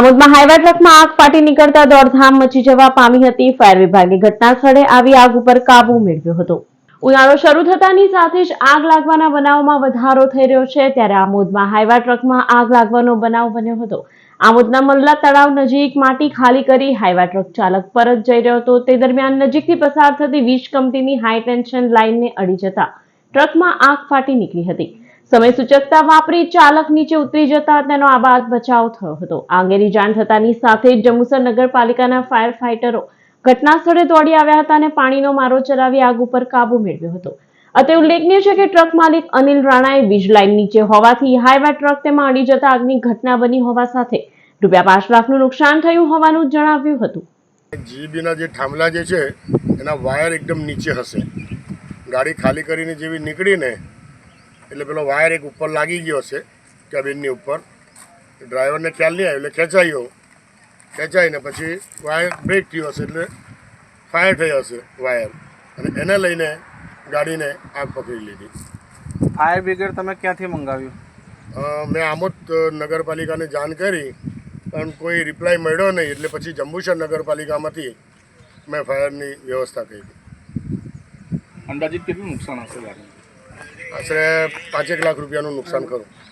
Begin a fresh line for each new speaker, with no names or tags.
આમોદમાં હાઈવા ટ્રકમાં આગ ફાટી નીકળતા દોડધામ મચી જવા પામી હતી. ફાયર વિભાગે ઘટના સ્થળે આવી આગ ઉપર કાબુ મેળવ્યો હતો. ઉનાળો શરૂ થતાની સાથે જ આગ લાગવાના બનાવમાં વધારો થઈ રહ્યો છે. ત્યારે આમોદમાં હાઈવા ટ્રકમાં આગ લાગવાનો બનાવ બન્યો હતો. આમોદના મલ્લા તળાવ નજીક માટી ખાલી કરી હાઈવા ટ્રક ચાલક પરત જઈ રહ્યો હતો. તે દરમિયાન નજીકથી પસાર થતી વીજ કંપનીની હાઈ ટેન્શન લાઇનને અડી જતા ટ્રકમાં આગ ફાટી નીકળી હતી. સમય સૂચકતા વાપરી ચાલક નીચે ઉતરી જતા તેનો આબાદ બચાવ થયો હતો. આ અંગેની જાણ થતાની સાથે જ જંબુસર નગરપાલિકાના ફાયર ફાઇટરો ઘટના સ્થળે દોડી આવ્યા હતા અને પાણીનો મારો ચલાવી આગ ઉપર કાબુ મેળવ્યો હતો. અત્રે ઉલ્લેખનીય છે કે ટ્રક માલિક અનિલ રાણાએ વીજ લાઇન નીચે હોવાથી હાઈવા ટ્રક તેમાં અડી જતા આગની ઘટના બની હોવા સાથે રૂપિયા પાંચ લાખનું નુકસાન થયું હોવાનું જણાવ્યું હતું.
જીબીના જે થાંભલા જે છે, એના વાયર એકદમ નીચે હશે. ગાડી ખાલી કરીને જેવી નીકળીને એટલે પેલો વાયર એક ઉપર લાગી ગયો હશે કેબિનની ઉપર. ડ્રાઈવરને ખ્યાલ નહીં આવ્યો એટલે ખેંચાયો. ખેંચાઈને પછી વાયર બ્રેક થયો હશે એટલે ફાયર થયો હશે વાયર અને એને લઈને ગાડીને આગ પકડી લીધી.
ફાયર બ્રિગેડ તમે ક્યાંથી મંગાવ્યું?
મેં આમોદ નગરપાલિકાને જાણ કરી પણ કોઈ રિપ્લાય મળ્યો નહીં એટલે પછી જંબુસર નગરપાલિકામાંથી મેં ફાયરની વ્યવસ્થા કરી.
અંદાજિત કેટલું નુકસાન હશે ગાડીને?
આશરે પાંચેક લાખ રૂપિયાનું નુકસાન ખરું